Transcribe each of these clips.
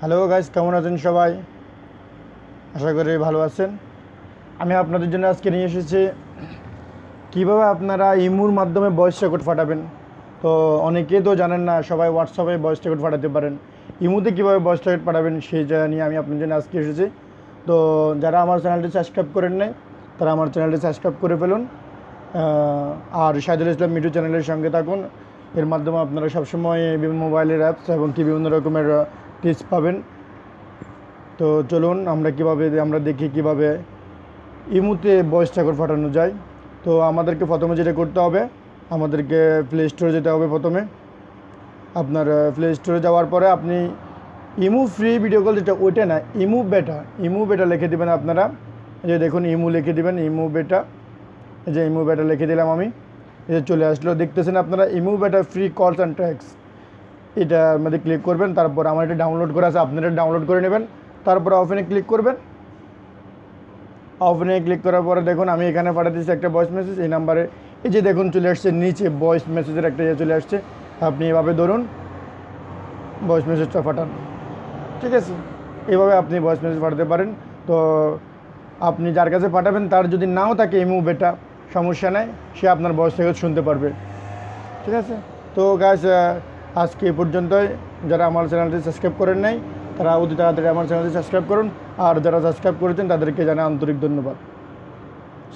Hello guys কেমন আছেন সবাই? আশা করি ভালো আছেন। আমি আপনাদের জন্য আজকে নিয়ে এসেছি কীভাবে আপনারা ইমুর মাধ্যমে ভয়েস রেকর্ড পাঠাবেন। তো অনেকেই তো জানেন না, সবাই হোয়াটসঅ্যাপে ভয়েস রেকর্ড পাঠাতে পারেন। ইমুতে কীভাবে ভয়েস রেকর্ড পাঠাবেন সেই জায়গা নিয়ে আমি আপনার জন্য আজকে এসেছি। তো যারা আমার চ্যানেলটি সাবস্ক্রাইব করেন নাই, তারা আমার চ্যানেলটি সাবস্ক্রাইব করে ফেলুন। আর শাহিদুল ইসলাম মিটু চ্যানেলের সঙ্গে থাকুন। এর মাধ্যমে আপনারা সবসময় বিভিন্ন মোবাইলের অ্যাপস এবং কি বিভিন্ন রকমের টিপস পাবেন। তো চলুন আমরা কীভাবে, আমরা দেখি কীভাবে ইমুতে ভয়েস রেকর্ড পাঠানো যায়। তো আমাদেরকে প্রথমে যেটা করতে হবে, আমাদেরকে প্লে স্টোরে যেতে হবে প্রথমে। আপনার প্লে স্টোরে যাওয়ার পরে আপনি ইমু ফ্রি ভিডিও কল যেটা, ওইটা না, ইমু বেটা ইমু বেটা লিখে দেবেন আপনারা। যে দেখুন, ইমু লিখে দেবেন, ইমু বেটা। যে ইমু বেটা লিখে দিলাম আমি। এই যে চলে আসলো, দেখতেছেন আপনারা, ইমু বেটা ফ্রি কলস অ্যান্ড ট্র্যাক্স এটার মধ্যে ক্লিক করবেন, তারপর আমার এটা ডাউনলোড করা আছে, আপনারা ডাউনলোড করে নেবেন, তারপর অফেনে ক্লিক করবেন। অফেনে ক্লিক করার পরে দেখুন, আমি এখানে পাঠাতেছি একটা ভয়েস মেসেজ এই নাম্বারে এই যে দেখুন চলে আসছে, নিচে ভয়েস মেসেজের একটা ইয়ে চলে আসছে, আপনি এভাবে ধরুন ভয়েস মেসেজটা পাঠান। ঠিক আছে? এভাবে আপনি ভয়েস মেসেজ পাঠাতে পারেন। তো আপনি যার কাছে পাঠাবেন, তার যদি নাও থাকে এই মুভেটা সমস্যা নেই, সে আপনার ভয়েস থেকে শুনতে পারবে। ঠিক আছে? তো গাছ আজকে এ পর্যন্তই। যারা আমার চ্যানেলটি সাবস্ক্রাইব করেন নাই, তারা অতি তাড়াতাড়ি আমার চ্যানেলটি সাবস্ক্রাইব করুন। আর যারা সাবস্ক্রাইব করেছেন, তাদেরকে জানাই আন্তরিক ধন্যবাদ।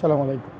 সালাম আলাইকুম।